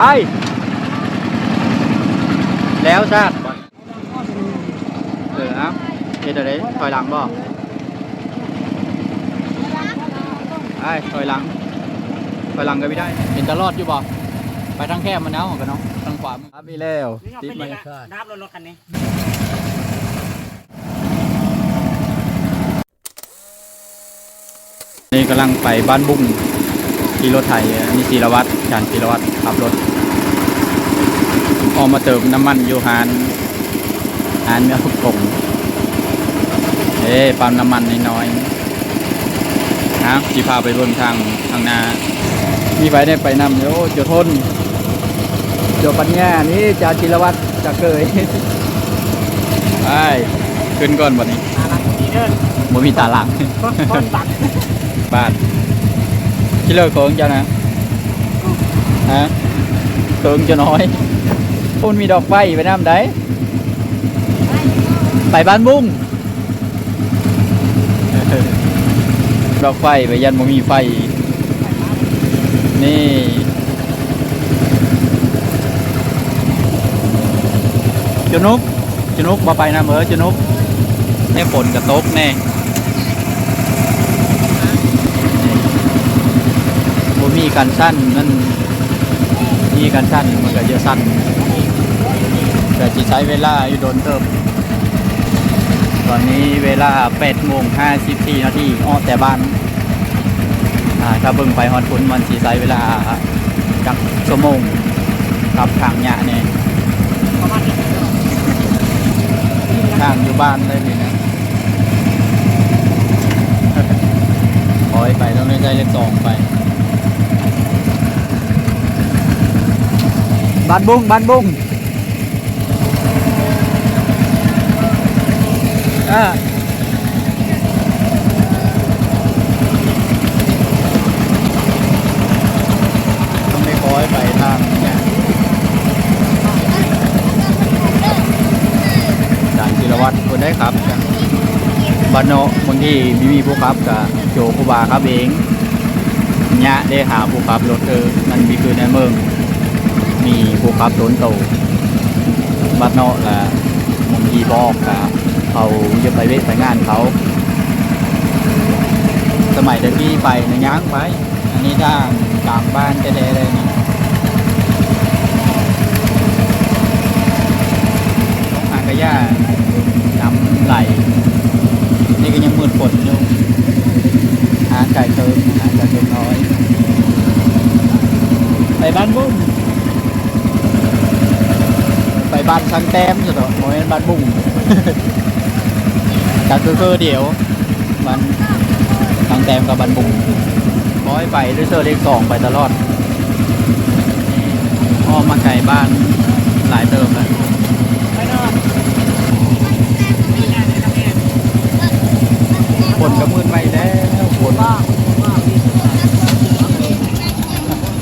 ไป แล้วชาติเออเอาเฮ็ดอะไรถอยหลังบ่ไอ้ถอยหลังถอยหลังก็ไม่ได้ เห็นตลอดอยู่บ่ไปทางแคบมันเอากันเนาะทางขวามือครับมีแล้วนี่เอาติดเป็นไหมเด็กอะนับรถรถคันนี้นี่กำลังไปบ้านบุ้ง ขี่รถไถอันนี้ศิรวัตรชานศิรวัตรขับรถออกมาเติมน้ำมันอยู่หานหานเนื้อทุกผงเอ้ปั๊มน้ำมันน้อยๆนะจีพาไปเบิ่งทางทางนามีไปได้ไปนำโอ้เจ้าทนเจ้าปัญญานี่จ่าจิรวัตรจะเคยไปขึ้นก่อนวันนี้อารักดีเดินบ่มีตาหลังต้นต้นบักบ้าน ที่เลิกเคิงเจ้านะฮะเคิงจะน้อยพุ่นมีดอกไฟไปน้ำได้ไปบ้านบุ้งดอกไฟไปยันบ่มีไฟ นี่จนุกจนุกบ่ไปนะเมอจนุกแน่ฝนกระตกแน่ มีการสั้นนั่นมีการสั้นมันก็จะสั้นแต่จะใช้เวลาอยู่โดนเติมตอนนี้เวลา8โมง54นาทีออแต่บ้านอ่าถ้าเบิ่งไปฮอดพุนมันสิใช้เวลาจักชั่วโมงกับทางหยะเนี่ยนี้ทางอยู่บ้านได้เลยนะขอให้ไปต้องได้ใจเลขสองไป บ้านบุ้งบ้านบุ้งอ่าต้องได้ขอให้ไปทางเนี่ยจานจิรวัตรคนได้ครับบ้านเนาะบางที่มีมีผู้ขับกับโจคูบาครับเอง เนี่ยได้หาผู้ขับรถเออมันมีคือในเมืองมีผู้ขับโดนโตบ้านเนาะละบางทีบอกกะเขาจะไปเวทไปงานเขา สมัยเด็กที่ไปในย้างไป อันนี้ทางกลางบ้านแท้เลยนี่ต้องหากระยาน้ำไหล นี่ก็ยังมืดฝนอยู่ หาไก่เติมหาไก่เติมน้อยไปบ้านบุ้งไปบ้านช่างแต้มสุดหรอโมเมนบ้านบุ้งก็คือคือเดี๋ยวบ้านช่างแต้มกับบ้านบุ้งขอให้ไปด้วยเสื้อเลขสองไปตลอดอ้อมมาไก่บ้านหลายเติมแล้ว ไปนอนนี่ไงในน้ำแข็ง ฝนก็มืดไปแล้วฝนบ้าบ้าพี่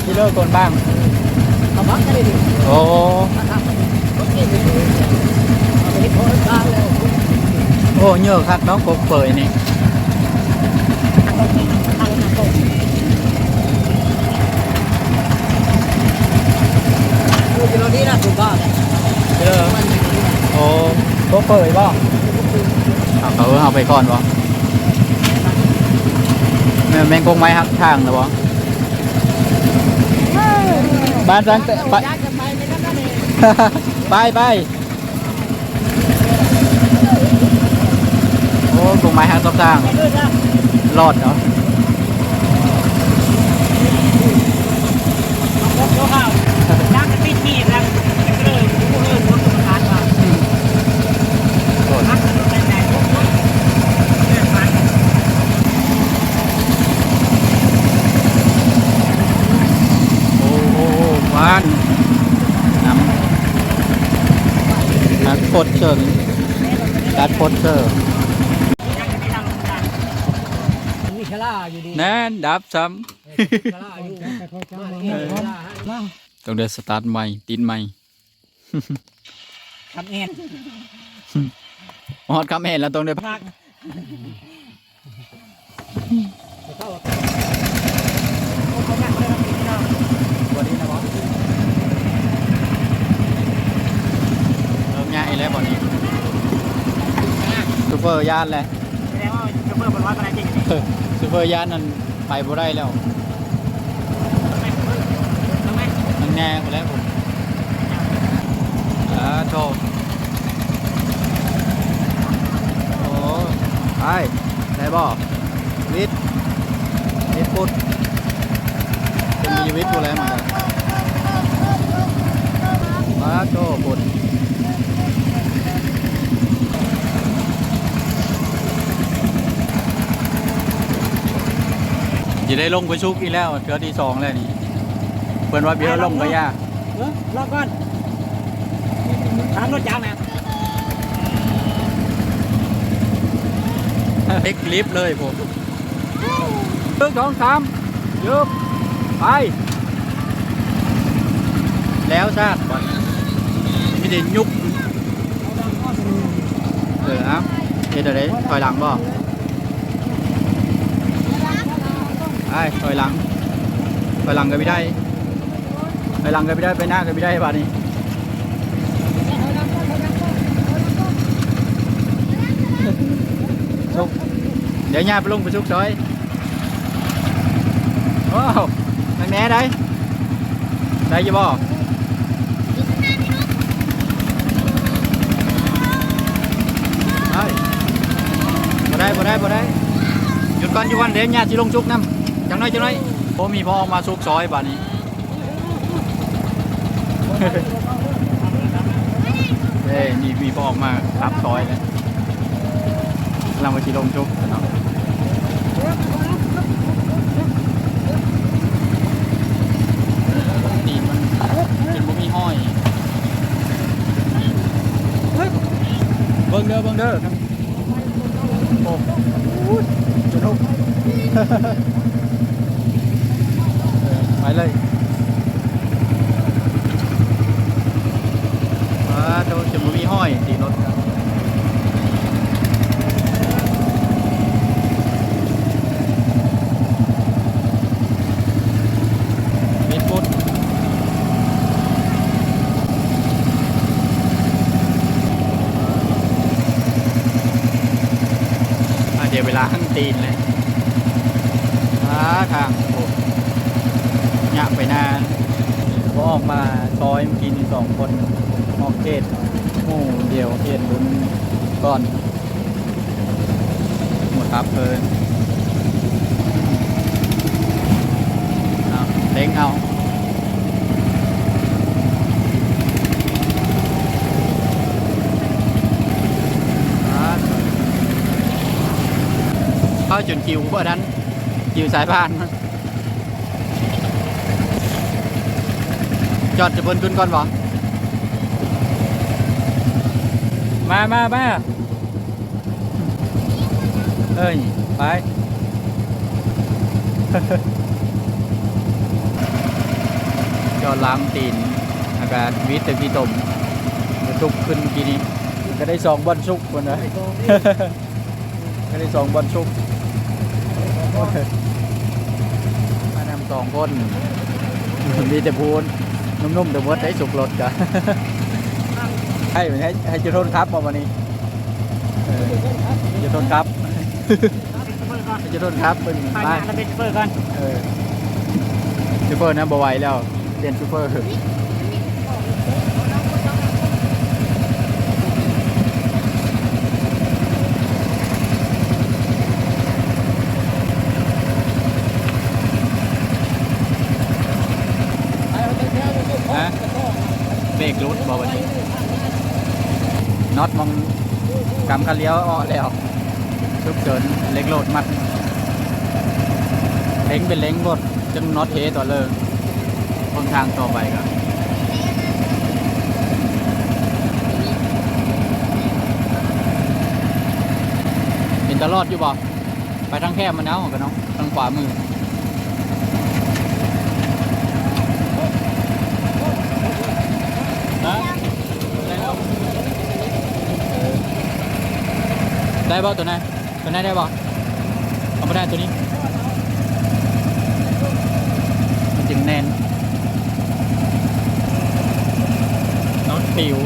ที่เลิกคนบ้างเขาบักกันเลยดิโอ้นะครับโอเคไปดูเอาไปที่โพสต์บ้านเลยโอ้เยอะคักเน้องกบเปยนี่ทางตรงทางตรงดูกิโลนี้นะถูกบ้าเลยเยอะโอ้กบเปยบ่เอาเขาเอาไปก่อนบ่แม่ แมงกงไม้หักทางนะบ่บ้านสังแต่ไปอยากจะไปไปไปโอ้กงไม้หักตบทางรอดเนาะ เอาพวกเขาอยากจะปิดมีดแล้วเลยผู้อื่นผู้สำคัญว่า โอ้ พักกันไปไหนพวกนั้นเรื่องมัน โอ้โอ้บ้านน้ำนัก โคตรเชิงการโคตรเชิงยังจะไม่ทำกันมีชลาอยู่ดีแน่นดับซ้ชลาอยู่ชลาำต้องเดินสตาร์ทใหม่ตินใหม่ทำเอ็นฮอดคำเห็นแล้วต้องเดินพัก เขาหนักเลยนะพี่น้อง วันนี้นะบอส แล้วบ่นี้ซูเปอร์ย่านแล้วแสดงว่าโชเฟอร์เป็นร้อยกว่าไรจริงนี่ซูเปอร์ย่านนั่นไปบ่ได้แล้วไม่โชเฟอร์ทำไมมันแน่ไปแล้วผมอ่าโชว์โอ้ไปได้บ่วิทย์วิทย์พุทธเป็นมีวิทย์ผู้แล้วเหมือนกันมาโชว์พุทธ จะได้ลงไปชุกอีกแล้วเทือที่สองแล้วนี่เพิ่นว่าเบี้ยลงก็ยากเออรอก่อนถามรถยางนะเอ็กลิฟต์เลยผมหนึ่งสองสามยืบไป แล้วซากก่อนมีแต่ยุกเออครับเฮ็ดอะไรถอยหลังบ่ ไอ้ถอยหลังถอยหลังก็ไม่ได้ถอยหลังก็ไม่ได้ไปหน้าก็ไม่ได้บัดนี้สุกเดี๋ยวย่าไปลงไปสุกซอยโอ้าวทางแหน่ได้ได้อยี่บ่ได้บ่ได้บ่ได้บ่ได้หยุดก่อนหยุดก่อนเดี๋ยวญาติสิลงชุกน้ำ จังน้อยจังน้อยโอ้มีพ่อออกมาชุกซอยบัดนี้ เอ้ยนี่มีพ่อออกมาครับซอยเลยกำลังไปสิลงชุกเนาะตีนมันจนบ่มีห้อยเบิ่งเด้อเบิ่งเด้อโอ้โหจะลุก เออไปเลยว้าโดนจะมามีห้อยตีรถมิดฟุตอะเดี๋ยวเวลาข้างตีนเลยอ่าทาง ยะไปนานก็ออกมาซอยเมื่อกี้นี่สองคนออกเกตหมู่เดียวเกตบุญก่อนหมดครับเพลินเอาเล้งเอาเข้าจนคิวบ่นั้นคิวสายพานมัน จอดจะบนขึ้นก่อนบ่มามามาเอ้ย ไป จอดล้างตีนอากาศวิทย์แต่พี่ตมจะทุกขึ้นกี่นี้ ก็ได้สองบอลชุกคนนะก็ได้สองบอลชุกมานำสองคนมีแต่พูน นุ่มๆแต่ว่าได้สุกรถกะให้ให้ให้จะทนครับมาวันนี้เออจะทนครับให้จะทนครับเป็นไปบ้านแล้วเป็นโชเฟอร์ก่อนเออซูเปอร์นะบไหวแล้วเรียนซูเปอร์ฮะ เบรกรุดบอกวันนี้น็อตมองกำคันเลี้ยวอ้อแล้วทุกเจินเล็กโหลดมัดเล้งเป็นเล้งรถจนน็อตเทต่อเลยคนทางต่อไปครับเห็นตลอดอยู่บ่ไปทางแคบมันเอากันเนาะทางขวามือนะได้แล้วเออ ได้บ่ตัวนั้นตัวนั้นได้บ่เอาไม่ได้ตัวนี้มันจึงแน่นน้อตปิว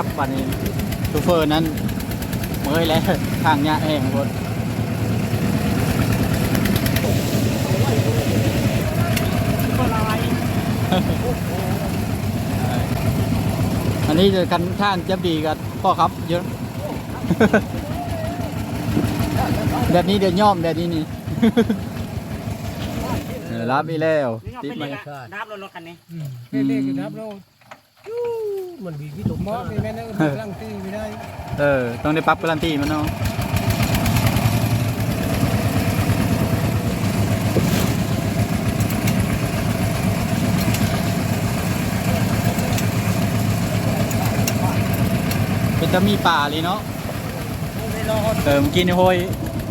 ครับวันนี้ชูเฟอร์นั้นเมื่อยแล้วทางยะแห้งหมดก็ลอยอันนี้จะคันข้างจะดีกับพ่อครับเยอะแบบนี้เดี๋ยวย่อมแบบนี้นี่เออรับอีแล้วนี่ก็ติดเป็นมาเล็กอะน้ำรถรถคันนี้เลขนับแล้วยู มันบีที่ถูกมอมีแม่นั่งร่างตีไม่ได้เออ ต้องได้ปรั๊บการันตีมันเนาะเป็นจะมีป่าเลยเนาะไม่รอดเติมกินในห้อย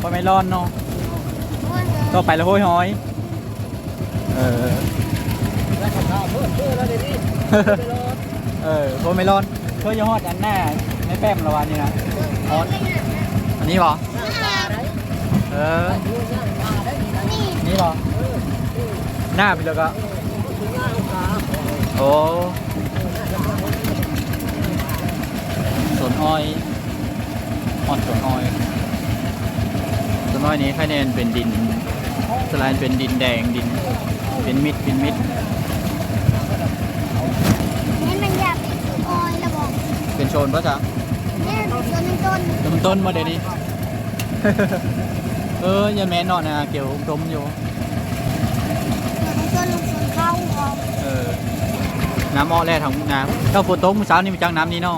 พอไม่ร้อนเนาะต่อไปแล้วห้อยหอย เออ แล้วข้าวเพิ่มเพิ่มแล้วเดี๋ยวนี้ไม่รอด เออพอไม่ร้อนเพื่อยอดอันหน้าไม่แป้มละวันนี้นะออนอันนี้เหรอหน้าตาได้เออดูหน้าตาได้ดีนะนี่เหรอหน้าไปแล้วก็ถึงหน้าตาโอ้สวนอ้อยอ่อนสวนอ้อยสวนอ้อยนี้คะแนนเป็นดินสลายเป็นดินแดงดินเป็นมิดเป็นมิด ให้มันอยากออยระบอก เป็ นโซนปะจ๊ะเนี่ยตัวมันต้นแต่มันต้นมาเดี๋ยวนี้ เอออยันแม่นอนนะเกี่ยวดมอยู่ตัวมันต้นลงส่วนเข้าออกเออน้ำอ้อแร่ทางน้ำเจ้าฝนตกเมื่อเช้านี่มีจังน้ำนี่เนาะ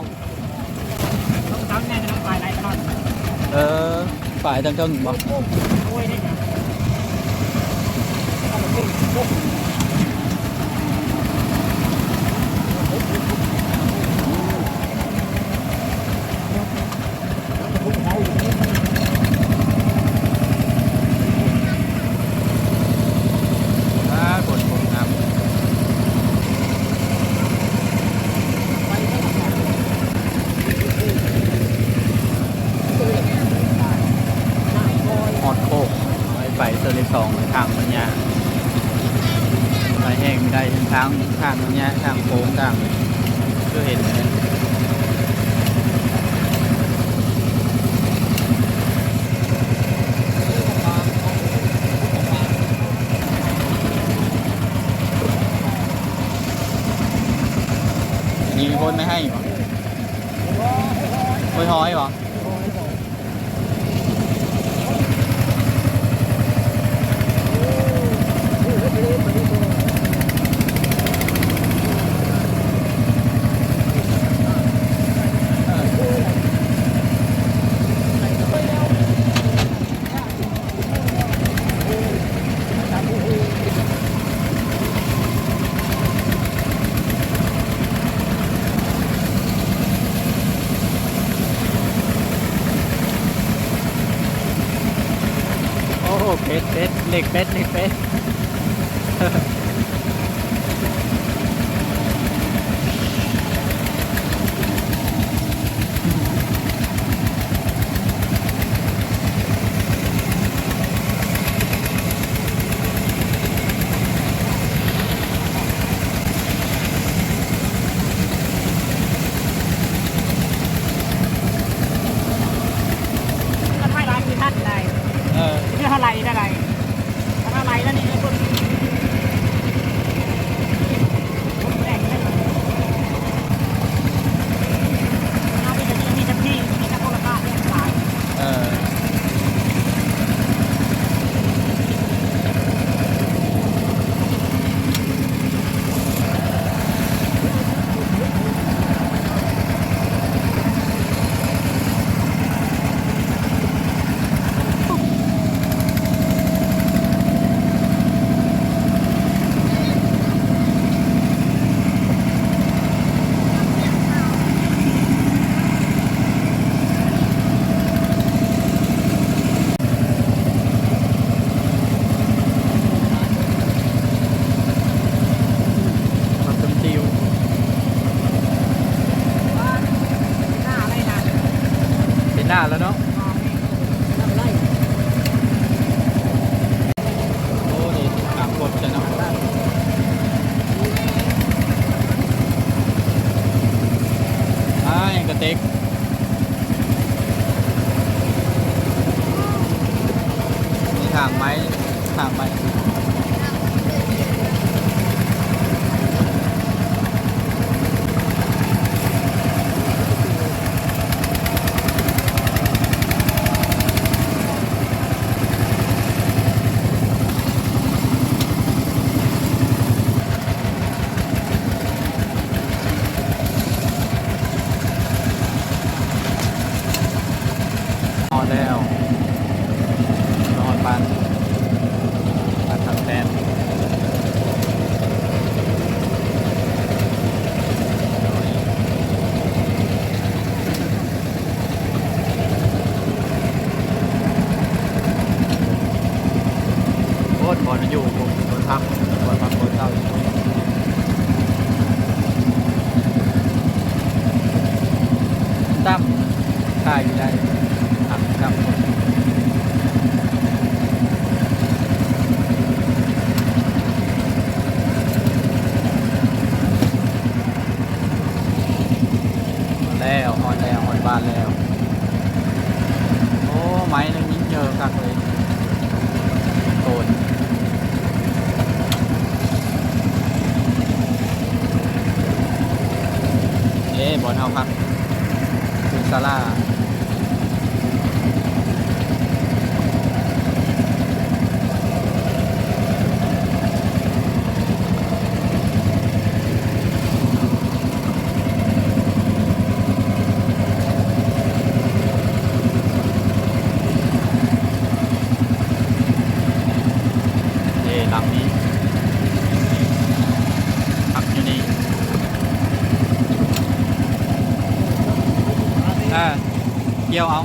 ต้องทำแน่จะต้องไปไหนตลอดเออฝ่ายตังเทิงบ่โอ้ยนี่อ่าฝนฝนน้ำฮอดโคกไปไปเซอร์เลสองทางมันยากไปแห้งไม่ได้ทางทางมันยากทางโค้งทางก็เห็นเลยอันนี้มี คนไม่ให้เหรอห้อยห้อยเหรอ โอ้โหเป็ด เด็กเป็ดเด็กเป็ด ตั้มค่ายอยู่ได้ทำครับแล้วฮอนแล้วฮอนบ้านแล้ว โอ้ไม้นึงยิ่งเยอะคักเลยโตนเอ๊ะบอลเอาครับคุณซาร่า เย่หลังนี้พักอยู่นี่อ่า เกี่ยวเอา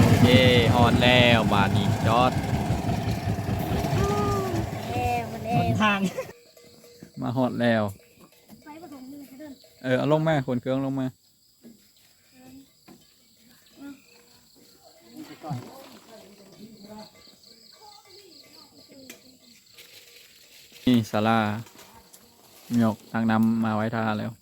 โอเคฮอนแล้วบาทนี้จอดเอ๊ะมันเอ๊ะทาง มาฮอดแล้ว ไปผสมมือเดินเออเอาลงมาคนเครื่องลงมานี่ ซาร่าหยกทางนำมาไว้ทาแล้ว